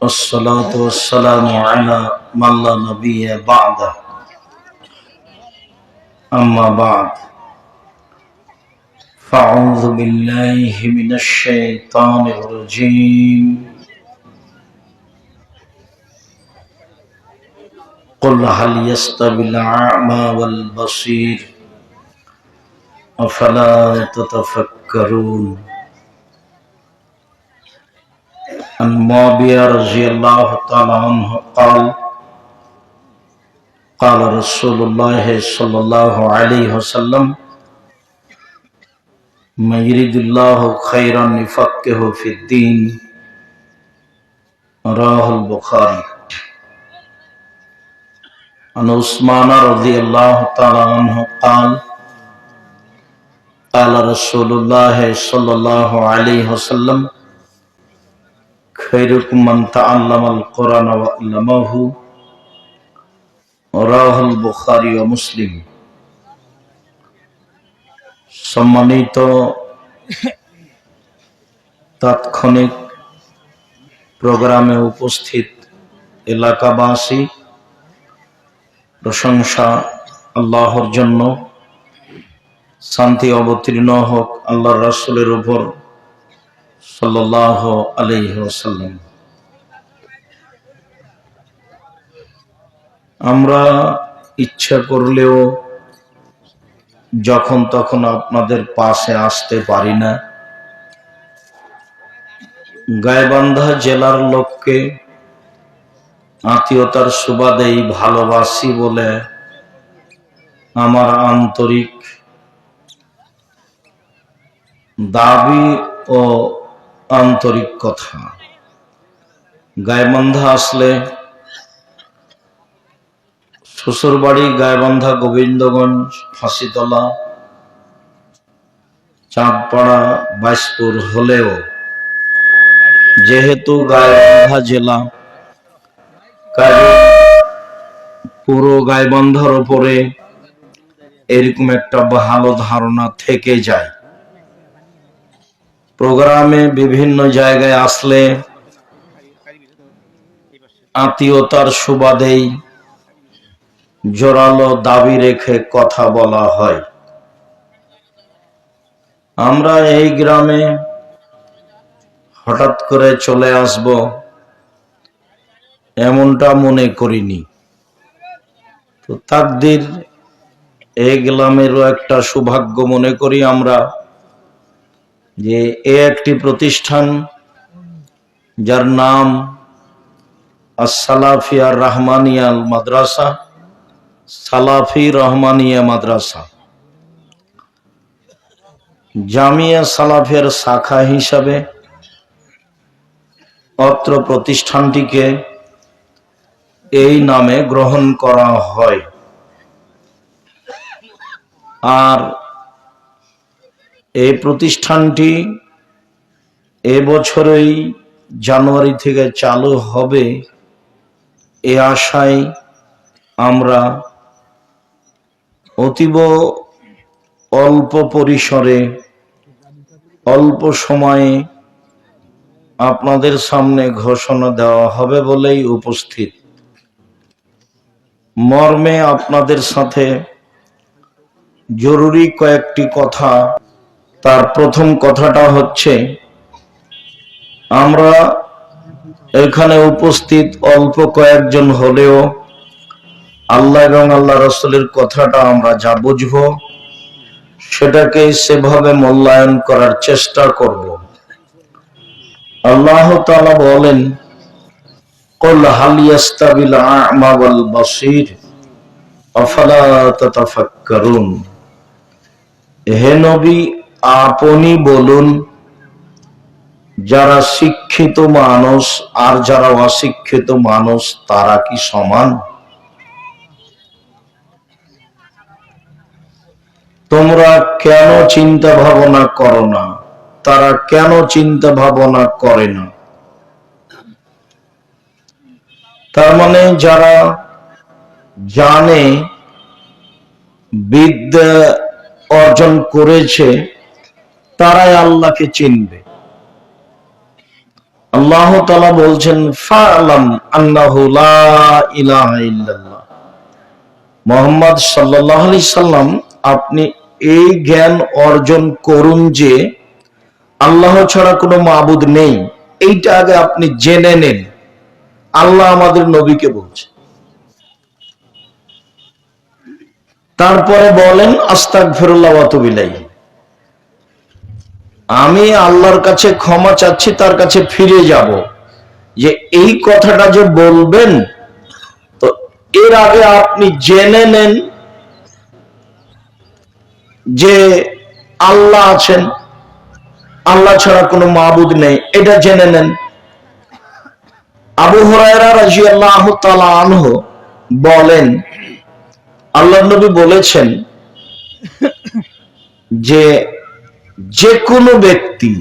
والصلاة والسلام على من لا نبي بعده. أما بعد فأعوذ بالله من الشيطان الرجيم. قل هل يستوي الأعمى والبصير؟ أفلا تتفكرون عن معاوية رضي الله تعالى عنه قال قال رسول الله صلى الله عليه وسلم من يريد الله خيرا يفقهه في الدين رواه البخاري. عن عثمان رضي الله تعالى عنه قال قال رسول الله صلى الله عليه وسلم خيركم من تعلم القرآن وعلمه رواه البخاري ومسلم সম্মানিত তাৎক্ষণিক প্রোগ্রামে উপস্থিত এলাকাবাসী প্রশংসা আল্লাহর জন্য শান্তি অবতীর্ণ হোক আল্লাহ রাসুলের উপর সাল্লাহ আলহ্লাম আমরা ইচ্ছা করলেও যখন তখন আপনাদের পাশে আসতে পারি না। গায়বান্ধা জেলার লোককে আত্মীয়তার সুবাদেই ভালোবাসি বলে আমার আন্তরিক দাবি ও আন্তরিক কথা। গায়বান্ধা আসলে শ্বশুরবাড়ি গায়বান্ধা গোবিন্দগঞ্জ ফাঁসিতলা, চাঁদপাড়া, বাইশপুর হলেও যেহেতু গায়বান্ধা জেলা, কাজে পুরো গায়বান্ধার ওপরে এরকম একটা ভালো ধারণা থেকে যায়। প্রোগ্রামে বিভিন্ন জায়গায় আসলে আত্মীয়তার সুবাদেই জোরালো দাবি রেখে কথা বলা হয়। আমরা এই গ্রামে হঠাৎ করে চলে আসব, এমনটা মনে করিনি। তো তাকদির এই গ্রামেরও একটা সৌভাগ্য মনে করি আমরা। যে এ একটি প্রতিষ্ঠান যার নাম সালাফিয়া রহমানিয়াল মাদ্রাসা, সালাফি রহমানিয়া মাদ্রাসা। জামিয়া সালাফের শাখা হিসাবে অত্র প্রতিষ্ঠানটিকে এই নামে গ্রহণ করা হয়। আর এই প্রতিষ্ঠানটি এবছরেই জানুয়ারি থেকে চালু হবে। এ আশায় আমরা অতীব অল্প পরিসরে, অল্প সময়ে আপনাদের সামনে ঘোষণা দেওয়া হবে বলেই উপস্থিত। মর্মে আপনাদের সাথে জরুরি কয়েকটি কথা তার প্রথম কথাটা হচ্ছে, আমরা এখানে উপস্থিত অল্প কয়েকজন হলেও আল্লাহ এবং আল্লাহ রসলের কথাটা আমরা যা বুঝব, সেটাকে সেভাবে মূল্যায়ন করার চেষ্টা করব। আল্লাহ বলেন হে নবী আপনি বলুন, যারা শিক্ষিত মানুষ আর যারা অশিক্ষিত মানুষ, তারা কি সমান? তোমরা কেন চিন্তা ভাবনা করো না? তারা কেন চিন্তা ভাবনা করে না? তার মানে যারা জানে, বিদ্যা অর্জন করেছে তারাই আল্লাহকে চিনবে। আল্লাহ তালা বলছেন, ফালাম লা মোহাম্মদ সাল্লাল্লাহু আলাইহি সাল্লাম, আপনি এই জ্ঞান অর্জন করুন যে আল্লাহ ছাড়া কোনো মাবুদ নেই। এইটা আগে আপনি জেনে নেন। আল্লাহ আমাদের নবীকে বলছে। তারপরে বলেন আস্তাক ফেরুল্লাহ অতবিলাই আমি আল্লাহর কাছে ক্ষমা চাচ্ছি, তার কাছে ফিরে যাব। যে এই কথাটা যে বলবেন, তো এর আগে আপনি জেনে নেন যে আল্লাহ আছেন, আল্লাহ ছাড়া কোনো মাবুদ নেই। এটা জেনে নেন। আবু হরায়রা রাজি আল্লাহ আনহ বলেন আল্লাহ নবী বলেছেন যে যে কোনো ব্যক্তি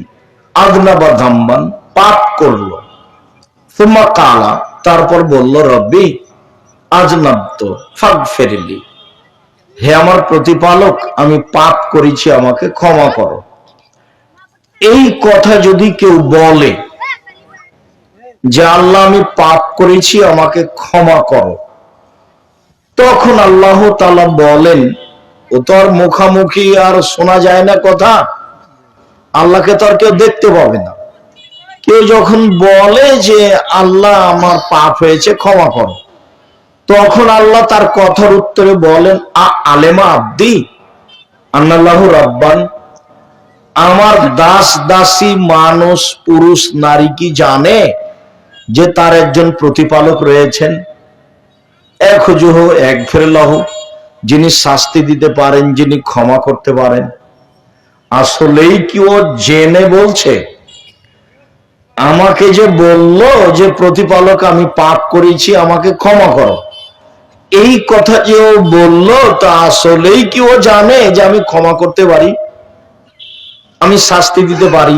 আগনা বা ধাম্বান পাপ করল। তোমা কালা, তারপর বলল, রব্বি আজনাব্দ ফাগ ফেরিলি হে আমার প্রতিপালক, আমি পাপ করেছি, আমাকে ক্ষমা করো। এই কথা যদি কেউ বলে যে, আল্লাহ, আমি পাপ করেছি, আমাকে ক্ষমা করো। তখন আল্লাহ তালা বলেন, ও তো আর মুখামুখি আর শোনা যায় না কথা। আল্লাহকে তো আর কেউ দেখতে পাবে না। কেউ যখন বলে যে আল্লাহ আমার পাপ হয়েছে, ক্ষমা করো। তখন আল্লাহ তার কথার উত্তরে বলেন, আ আলেমা আব্দি, আন্নাল্লাহ রব্বান, আমার দাস দাসী মানুষ, পুরুষ, নারী কি জানে যে তার একজন প্রতিপালক রয়েছেন? এক হুজুহ, এক ফেরলাহ যিনি শাস্তি দিতে পারেন, যিনি ক্ষমা করতে পারেন। আসলেই কি ও জেনে বলছে? আমাকে যে বলল যে প্রতিপালক, আমি পাপ করেছি, আমাকে ক্ষমা করো। এই কথা যে ও বলল, তা আসলেই কি ও জানে যে আমি ক্ষমা করতে পারি? আমি শাস্তি দিতে পারি?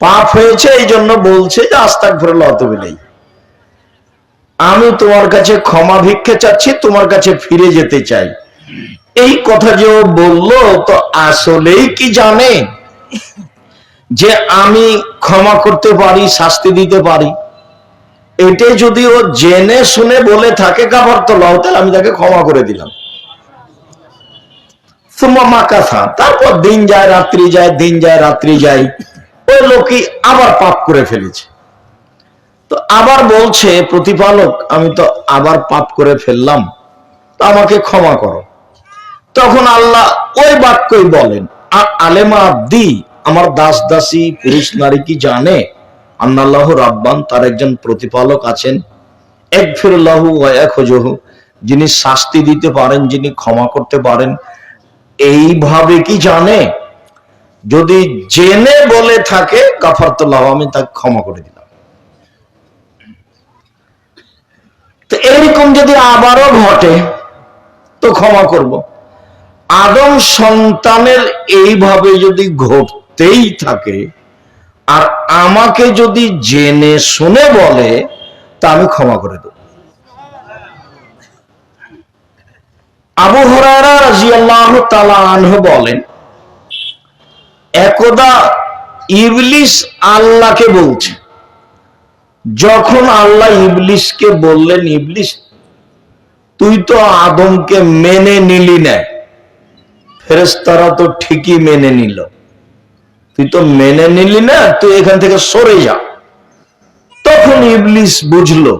পাপ হয়েছে এই জন্য বলছে যে আস্তাক ভরে লতবেলেই আমি তোমার কাছে ক্ষমা ভিক্ষে চাচ্ছি, তোমার কাছে ফিরে যেতে চাই। এই কথা যে বলল, তো আসলেই কি জানে? যে আমি ক্ষমা করতে পারি, শাস্তি দিতে পারি। এটাই যদি ও জেনে শুনে বলে থাকে কাবার তো তাহলে আমি তাকে ক্ষমা করে দিলাম। মাকাসা, তারপর দিন যায়, রাত্রি যায়, দিন যায়, রাত্রি যায়। ওই লোকই আবার পাপ করে ফেলেছে। তো আবার বলছে, প্রতিপালক, আমি তো আবার পাপ করে ফেললাম, তো আমাকে ক্ষমা করো। তখন আল্লাহ ওই বাক্যই বলেন, আর আলেমা আব্দি, আমার দাস দাসী, পুরুষ নারী কি জানে? আন্নাল্লাহ রাব্বান, তার একজন প্রতিপালক আছেন। এক ফিরুল্লাহু এক যিনি শাস্তি দিতে পারেন, যিনি ক্ষমা করতে পারেন। এইভাবে কি জানে? যদি জেনে বলে থাকে, গাফারতুল্লাহ, আমি তাকে ক্ষমা করে দিলাম। তো এরকম যদি আবারও ঘটে, তো ক্ষমা করব। আদম সন্তানের এইভাবে যদি ঘটতেই থাকে, আর আমাকে যদি জেনে শুনে বলে, তা আমি ক্ষমা করে দেব। আবু হরারা রাজিয়াল্লাহ তালা আনহ বলেন, একদা ইবলিস আল্লাহকে বলছে, যখন আল্লাহ ইবলিসকে বললেন, ইবলিস, তুই তো আদমকে মেনে নিলি না। ফেরেস্তারা তো ঠিকই মেনে নিল। তুই তো মেনে নিলি না, তুই এখান থেকে সরে যা। তখন ইবলিস বুঝলো,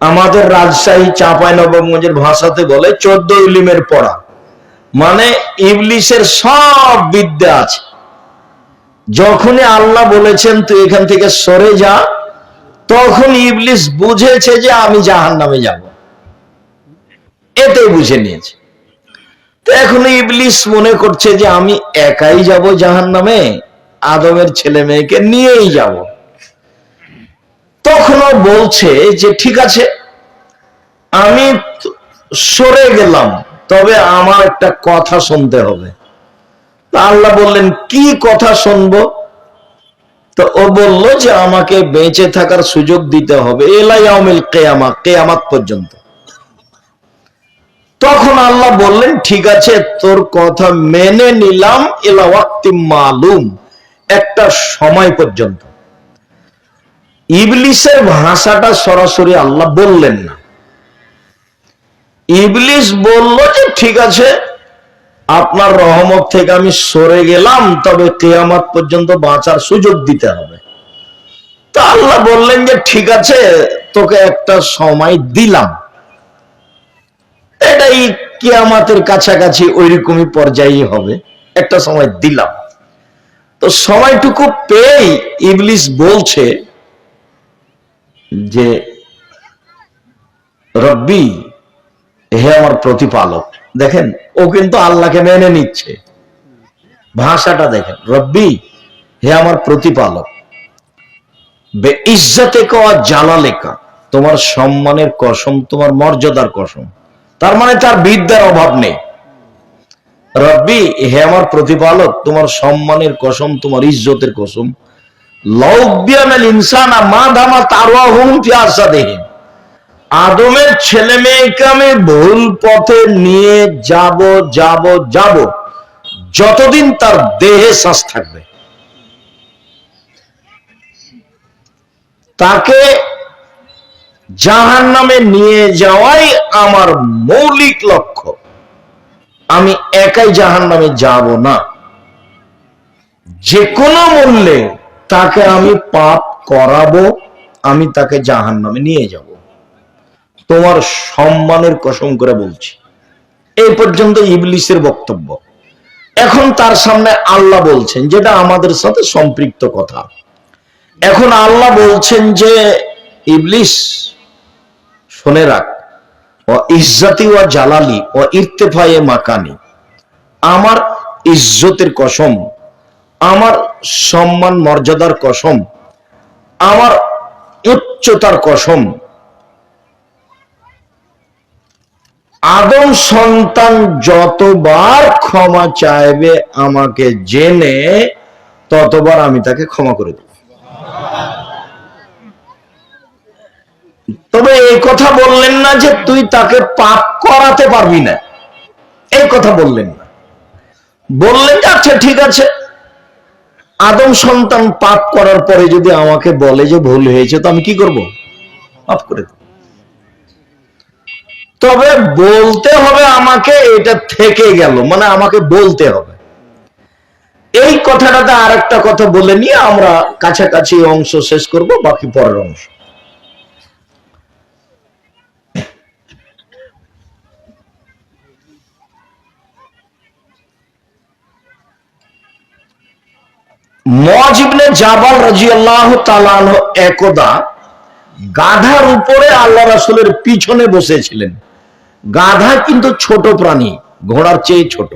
আমাদের রাজশাহী চাঁপাই নবাবগঞ্জের ভাষাতে বলে চোদ্দ ইলিমের পড়া। মানে ইবলিসের সব বিদ্যা আছে। যখনই আল্লাহ বলেছেন, তুই এখান থেকে সরে যা, তখন ইবলিস বুঝেছে যে আমি জাহান নামে যাব। এতে বুঝে নিয়েছে। তো এখন ইবলিস মনে করছে যে আমি একাই যাব জাহান নামে আদমের ছেলে মেয়েকে নিয়েই যাব। তখনও বলছে যে, ঠিক আছে, আমি সরে গেলাম, তবে আমার একটা কথা শুনতে হবে। আল্লাহ বললেন, কি কথা শুনব? তো ও বলল যে, আমাকে বেঁচে থাকার সুযোগ দিতে হবে এলাইয়ামিল কেয়ামা, কেয়ামাত পর্যন্ত। তখন আল্লাহ বললেন, ঠিক আছে, তোর কথা মেনে নিলাম মালুম, একটা সময় পর্যন্ত। ইবলিসের ভাষাটা সরাসরি আল্লাহ বললেন না। ইবলিস বলল যে, ঠিক আছে, আপনার রহমত থেকে আমি সরে গেলাম, তবে কেয়ামত পর্যন্ত বাঁচার সুযোগ দিতে হবে। তা আল্লাহ বললেন যে, ঠিক আছে, তোকে একটা সময় দিলাম। এটাই কেয়ামাতের কাছাকাছি ওইরকমই পর্যায়ে হবে। একটা সময় দিলাম। তো সময়টুকু পেয়েই ইবলিস বলছে যে, রব্বি, হে আমার প্রতিপালক। দেখেন, ও কিন্তু আল্লাহকে মেনে নিচ্ছে। ভাষাটা দেখেন, রব্বি, হে আমার প্রতিপালক বে ইজ্জতে কওয়া জালালেকা, তোমার সম্মানের কসম, তোমার মর্যাদার কসম। তার মানে তার বিদ্যার অভাব নেই। রব্বি, হে আমার প্রতিপালক, তোমার সম্মানের কসম, তোমার ইজ্জতের কসম। আদমের ছেলে মেয়েকে আমি ভুল পথে নিয়ে যাব যাব যাব। যতদিন তার দেহে শ্বাস থাকবে। তাকে জাহান নামে নিয়ে যাওয়াই আমার মৌলিক লক্ষ্য। আমি একাই জাহান নামে যাব না। যে কোনো মূল্যে তাকে আমি পাপ করাবো, আমি তাকে জাহান নামে নিয়ে যাব। তোমার সম্মানের কসম করে বলছি। এই পর্যন্ত ইবলিসের বক্তব্য। এখন তার সামনে আল্লাহ বলছেন, যেটা আমাদের সাথে সম্পৃক্ত কথা। এখন আল্লাহ বলছেন যে, ইবলিস শুনে রাখ। ও ইজ্জাতি ও জালালি ও ইর্তেফায়ে মাকানি। আমার ইজ্জতের কসম, আমার সম্মান মর্যাদার কসম, আমার উচ্চতার কসম, আদম সন্তান যতবার ক্ষমা চাইবে আমাকে জেনে ততবার আমি তাকে ক্ষমা করে দেব। তবে এই কথা বললেন না যে তুই তাকে পাপ করাতে পারবি না। এই কথা বললেন না। বললেন যে আচ্ছা ঠিক আছে। আদম সন্তান পাপ করার পরে যদি আমাকে বলে যে ভুল হয়েছে, তো আমি কি করব? মাফ করে তবে বলতে হবে আমাকে, এটা থেকে গেল। মানে আমাকে বলতে হবে। এই কথাটাতে আরেকটা কথা বলে নিয়ে আমরা কাছাকাছি অংশ শেষ করব, বাকি পরের অংশ। মজিবনে জাবাল রাজি আল্লাহ একদা গাধার উপরে আল্লাহ রাসুলের পিছনে বসেছিলেন। গাধা কিন্তু ছোট প্রাণী, ঘোড়ার চেয়ে ছোট।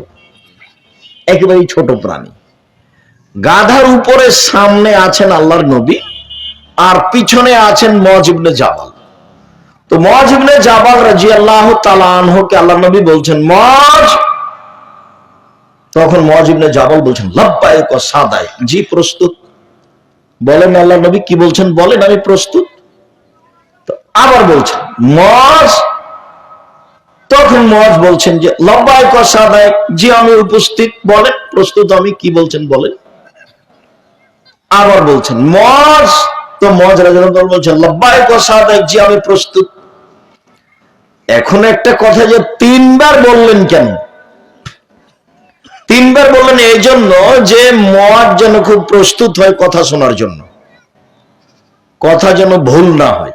ছোট প্রাণী। গাধার উপরে সামনে আছেন আল্লাহর নবী, আর পিছনে আছেন মজিবনে জাবাল। তো মজিবনে জাবাল রাজি আল্লাহ তালানহকে আল্লাহ নবী বলছেন মজ তখন মজিবনে জাবাল বলছেন লব্বাই ক সাদাই জি, প্রস্তুত। বলেন আল্লাহ নবী কি বলছেন? বলেন, আমি প্রস্তুত। আবার বলছেন মজ তখন মজ বলছেন যে লব্বাই ক সাদাই জি, আমি উপস্থিত। বলেন, প্রস্তুত আমি, কি বলছেন বলেন। আবার বলছেন মজ তো মজ রাজন বলছেন লব্বাই ক সাদাই জি, আমি প্রস্তুত। এখন একটা কথা যে তিনবার বললেন কেন? তিনবার বললেন এই জন্য যে মদ যেন খুব প্রস্তুত হয় কথা শোনার জন্য। কথা যেন ভুল না হয়।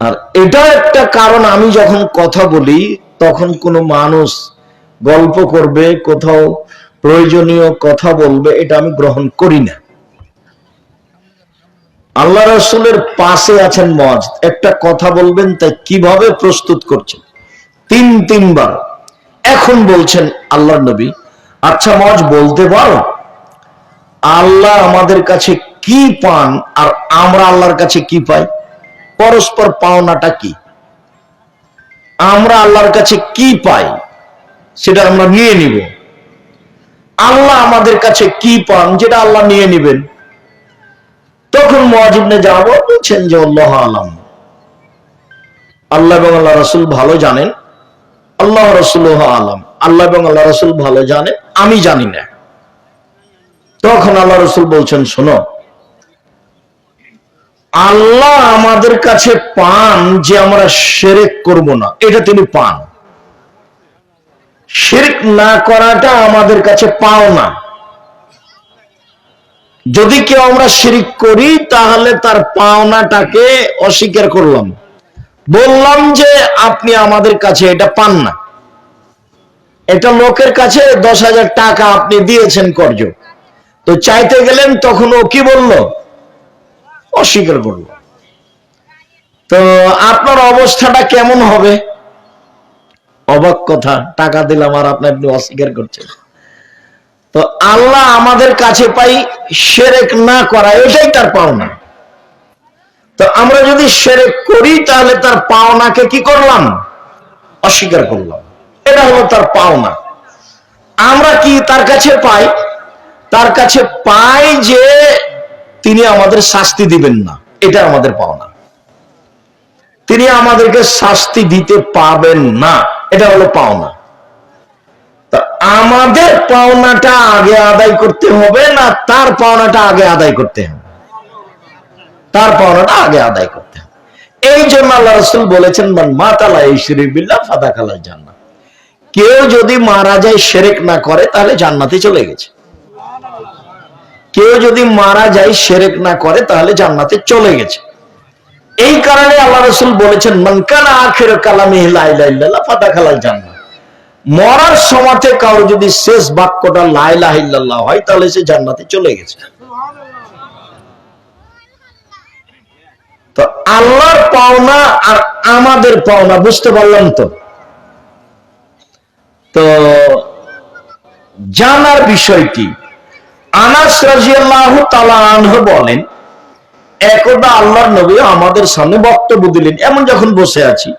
আর এটা একটা কারণ, আমি যখন কথা বলি, তখন কোনো মানুষ গল্প করবে, কোথাও প্রয়োজনীয় কথা বলবে, এটা আমি গ্রহণ করি না। আল্লাহ রসুলের পাশে আছেন মজ একটা কথা বলবেন, তাই কীভাবে প্রস্তুত করছেন? তিন, তিনবার। এখন বলছেন আল্লাহ নবী আচ্ছা মজ বলতে পারো, আল্লাহ আমাদের কাছে কি পান আর আমরা আল্লাহর কাছে কি পাই? পরস্পর পাওনাটা কি? আমরা আল্লাহর কাছে কি পাই? সেটা আমরা নিয়ে নিব। আল্লাহ আমাদের কাছে কি পান যেটা আল্লাহ নিয়ে নিবেন? তখন মহাজিবনে যাব বলছেন যে, আল্লাহ আলম। আল্লাহ এবং আল্লাহ রসুল ভালো জানেন আল্লাহ রসুল আলম। আল্লাহ এবং আল্লাহ রসুল ভালো জানে, আমি জানি না। তখন আল্লাহ রসুল বলছেন, শোনো, আল্লাহ আমাদের কাছে পান যে আমরা সেরেক করব না। এটা তিনি পান। শিরক না করাটা আমাদের কাছে পাও না। যদি কেউ আমরা শিরিক করি, তাহলে তার পাওনাটাকে অস্বীকার করলাম। বললাম যে আপনি আমাদের কাছে এটা পান না। এটা লোকের কাছে দশ হাজার টাকা আপনি দিয়েছেন কর্য। তো চাইতে গেলেন তখন ও কি বলল? অস্বীকার করল। তো আপনার অবস্থাটা কেমন হবে? অবাক কথা, টাকা দিলাম আর আপনি আপনি অস্বীকার করছেন তো আল্লাহ আমাদের কাছে পাই সেরেক না করা এটাই তার পাওনা। তো আমরা যদি সেরেক করি, তাহলে তার পাওনাকে কি করলাম? অস্বীকার করলাম। এটা হলো তার পাওনা। আমরা কি তার কাছে পাই? তার কাছে পাই যে তিনি আমাদের শাস্তি দিবেন না। এটা আমাদের পাওনা। তিনি আমাদেরকে শাস্তি দিতে পাবেন না। এটা হলো পাওনা। তা আমাদের পাওনাটা আগে আদায় করতে হবে না তার পাওনাটা আগে আদায় করতে হবে? তার পাওনাটা আগে আদায় করতে হবে। এই জন্য আল্লাহ রসুল বলেছেন মাতালা বিল্লাহ ফাদা কালার জান্নাত কেউ যদি মারা যায় সেরেক না করে, তাহলে জান্নাতে চলে গেছে। কেউ যদি মারা যায় সেরেক না করে, তাহলে জান্নাতে চলে গেছে। এই কারণে আল্লাহ রসুল বলেছেন মনকানা আখের কালামি ফাদা খালাল জান্নাত মরার সময়তে কারও যদি শেষ বাক্যটা লাইলা হয়, তাহলে সে জান্নাতে চলে গেছে। তো আল্লাহর পাওনা আর আমাদের পাওনা, বুঝতে পারলাম তো? তো জানার বিষয়টি, আনাস বলেন, একদা আল্লাহর নবী আমাদের সামনে বক্তব্য দিলেন, এমন যখন বসে আছি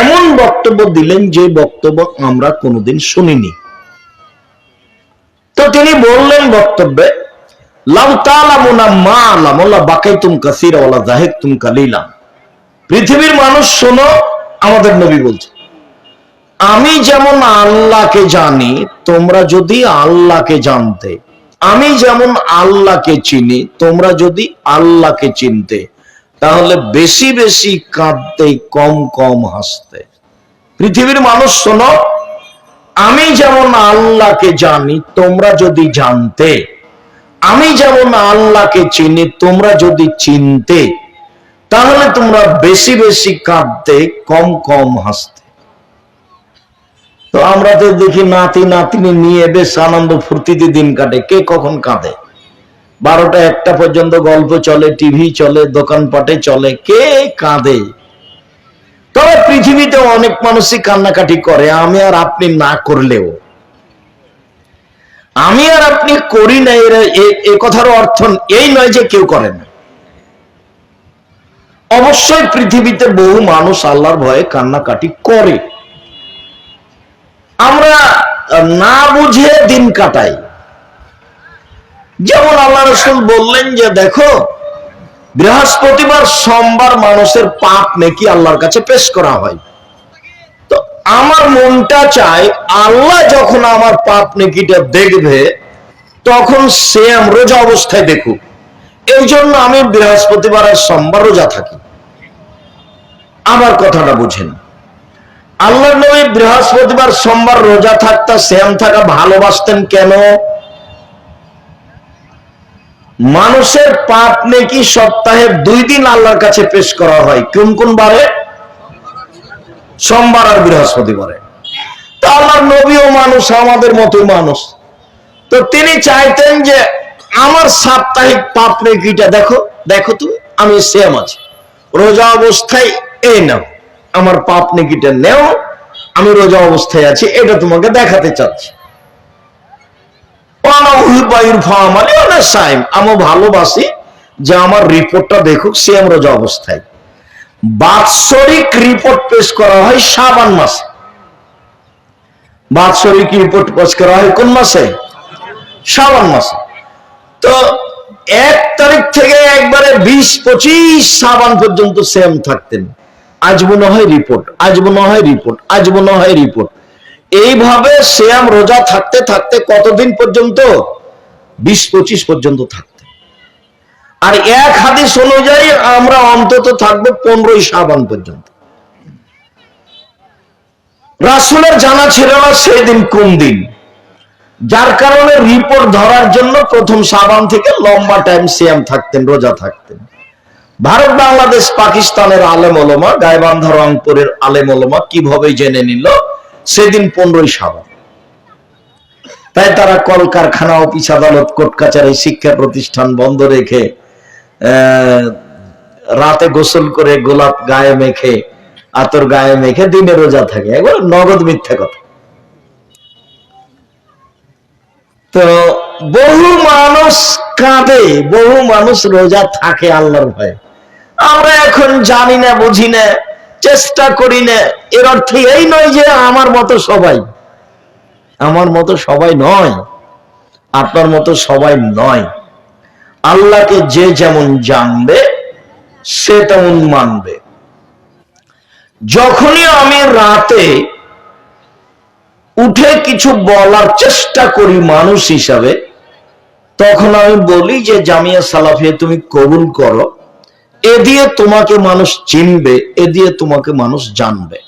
এমন বক্তব্য দিলেন যে বক্তব্য আমরা কোনোদিন শুনিনি। তো তিনি বললেন বক্তব্যে পৃথিবীর মানুষ, শোনো, আমাদের নবী বলছে, আমি যেমন আল্লাহকে জানি, তোমরা যদি আল্লাহকে জানতে, আমি যেমন আল্লাহকে চিনি, তোমরা যদি আল্লাহকে চিনতে, তাহলে বেশি বেশি কাঁদতে, কম কম হাসতে। পৃথিবীর মানুষ, শোনো, আমি যেমন আল্লাহকে জানি, তোমরা যদি জানতে আমি যেমন আল্লাহকে চিনি, তোমরা যদি চিনতে, তাহলে তোমরা বেশি বেশি কাঁদতে, কম কম হাসতে। তো আমরা তো দেখি নাতি নাতিনি নিয়ে বেশ আনন্দ ফুর্তিতে দিন কাটে। কে কখন কাঁদে? বারোটা একটা পর্যন্ত গল্প চলে, টিভি চলে, দোকানপাটে চলে, কে কাঁদে? তবে পৃথিবীতে অনেক মানুষই কান্নাকাটি করে, আমি আর আপনি না করলেও। আমি আর আপনি করি না, এর এ কথার অর্থ এই নয় যে কেউ করে না। অবশ্যই পৃথিবীতে বহু মানুষ আল্লাহর ভয়ে কান্নাকাটি করে। আমরা না বুঝে দিন কাটাই। যেমন আল্লাহ রসুল বললেন যে, দেখো, বৃহস্পতিবার সোমবার মানুষের পাপ নাকি আল্লাহর কাছে পেশ করা হয়। আমার মনটা চায় আল্লাহ যখন আমার পাপ নেকিটা দেখবে, তখন সে রোজা অবস্থায় দেখুক। এই জন্য আমি বৃহস্পতিবার আর সোমবার রোজা থাকি। আমার কথাটা বুঝেন। আল্লাহ নবী বৃহস্পতিবার, সোমবার রোজা থাকতা শ্যাম থাকা ভালোবাসতেন কেন? মানুষের পাপ নেকি সপ্তাহে দুই দিন আল্লাহর কাছে পেশ করা হয়? কোন কোন বারে? সোমবার আর বৃহস্পতিবারে তো আল্লাহর নবীও মানুষ, আমাদের মতো মানুষ। তো তিনি চাইতেন যে আমার সাপ্তাহিক পাপ নেকিটা দেখো দেখো তুমি, আমি সেম আছি। রোজা অবস্থায় এই নাও, আমার পাপ নেকিটা নেও, আমি রোজা অবস্থায় আছি, এটা তোমাকে দেখাতে চাচ্ছি। আমি ভালোবাসি যে আমার রিপোর্টটা দেখুক সে রোজা অবস্থায়। বাৎসরিক রিপোর্ট পেশ করা হয় সাবান মাসে। বাৎসরিক রিপোর্ট পেশ করা হয় কোন মাসে? শ্রাবণ মাসে। তো এক তারিখ থেকে একবারে বিশ পঁচিশ সাবান পর্যন্ত সেম থাকতেন। আজ মনে হয় রিপোর্ট আজ মনে হয় রিপোর্ট আজ মনে হয় রিপোর্ট এইভাবে শ্যাম রোজা থাকতে থাকতে কতদিন পর্যন্ত? বিশ পঁচিশ পর্যন্ত থাকতেন আর এক হাদিস অনুযায়ী আমরা অন্তত থাকব পনেরোই সাবান পর্যন্ত। রাসুলের জানা ছিল না সেই দিন কোন দিন। যার কারণে রিপোর্ট ধরার জন্য প্রথম সাবান থেকে লম্বা টাইম সিয়াম থাকতেন, রোজা থাকতেন। ভারত, বাংলাদেশ, পাকিস্তানের আলেম ওলমা গায়বান্ধা রংপুরের আলেম ওলমা কীভাবে জেনে নিল সেদিন পনেরোই সাবান তাই তারা কলকারখানা, অফিস, আদালত, কোর্ট কাছারি শিক্ষা প্রতিষ্ঠান বন্ধ রেখে রাতে গোসল করে গোলাপ গায়ে মেখে, আতর গায়ে মেখে দিনে রোজা থাকে। একবার নগদ মিথ্যা কথা। তো বহু মানুষ কাঁদে, বহু মানুষ রোজা থাকে আল্লাহর ভয়ে। আমরা এখন জানি না, বুঝি না, চেষ্টা করি না। এর অর্থ এই নয় যে আমার মতো সবাই। আমার মতো সবাই নয়। আপনার মতো সবাই নয়। আল্লাহকে যে যেমন জানবে, সে তেমন মানবে। যখনই আমি রাতে উঠে কিছু বলার চেষ্টা করি মানুষ হিসাবে, তখন আমি বলি যে, জামিয়া সালাফিয়া তুমি কবুল করো। এ দিয়ে তোমাকে মানুষ চিনবে, এ দিয়ে তোমাকে মানুষ জানবে।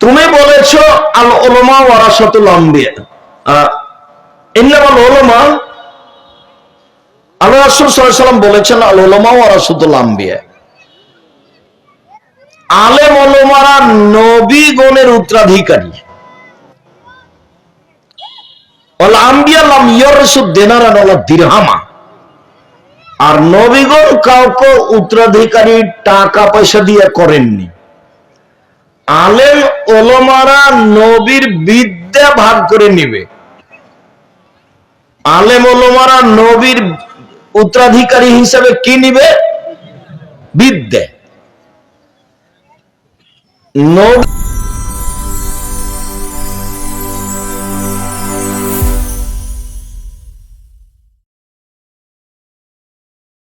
তুমি বলেছ আল ওলমা ওয়ারাসাতুল আম্বিয়া। বলেছেন, আল আলেম ওলমারা উত্তরাধিকারী। দিনারান ওয়ালা দিরহামা। আর নবীগণ কাউকে উত্তরাধিকারী টাকা পয়সা দিয়ে করেননি। আলেম ওলমারা নবীর বিদ্যা ভাগ করে নিবে। আলেম ওলমারা নবীর উত্তরাধিকারী হিসাবে কি নিবে? বিদ্যা। নবী